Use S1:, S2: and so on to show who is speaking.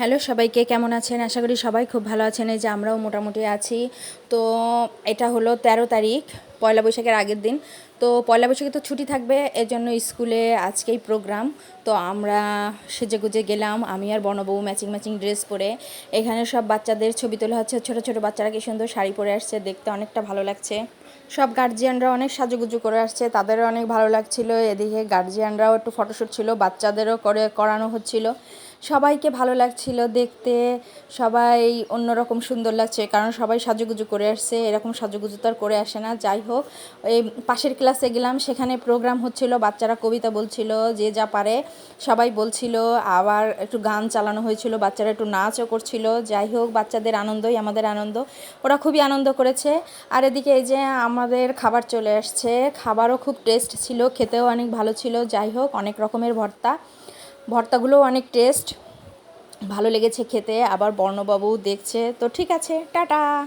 S1: Hello সবাইকে, কেমন আছেন? আশা করি সবাই খুব ভালো আছেন। এই যে আমরাও মোটামুটি আছি। তো এটা হলো তেরো তারিখ, পয়লা বৈশাখের আগের দিন। তো পয়লা বৈশাখে তো ছুটি থাকবে এর জন্য স্কুলে আজকেই প্রোগ্রাম। তো আমরা সেজে গুজে গেলাম, আমি আর বনবউ ম্যাচিং ম্যাচিং ড্রেস পরে। এখানে সব বাচ্চাদের ছবি তোলা হচ্ছে, ছোটো ছোটো বাচ্চারা কি সুন্দর শাড়ি পরে আসছে, দেখতে অনেকটা ভালো লাগছে। সব গার্জিয়ানরা অনেক সাজুগুজু করে আসছে, তাদেরও অনেক ভালো লাগছিল। এদিকে গার্জিয়ানরাও একটু ফটোশ্যুট ছিল, বাচ্চাদেরও করে, করানো হচ্ছিল। সবাইকে ভালো লাগছিল দেখতে, সবাই অন্যরকম সুন্দর লাগছে, কারণ সবাই সাজুগুজু করে আসছে, এরকম সাজুগুজু তো আর করে আসে না, যাই হোক, এই পাশের ক্লাসে গেলাম, সেখানে প্রোগ্রাম হচ্ছিল, বাচ্চারা কবিতা বলছিল, যে যা পারে সবাই বলছিল, আবার একটু গান চালানো হয়েছিল, বাচ্চারা একটু নাচও করছিল, যাই হোক, বাচ্চাদের আনন্দই আমাদের আনন্দ, ওরা খুবই আনন্দ করেছে, আর এদিকে এই যে আমাদের খাবার চলে আসছে, খাবারও খুব টেস্ট ছিল, খেতেও অনেক ভালো ছিল, যাই হোক, অনেক রকমের ভর্তা ভর্তাগুলোও অনেক টেস্ট। ভালো লেগেছে খেতে আবার বর্ণবাবু দেখছে। তো ঠিক আছে টাটা।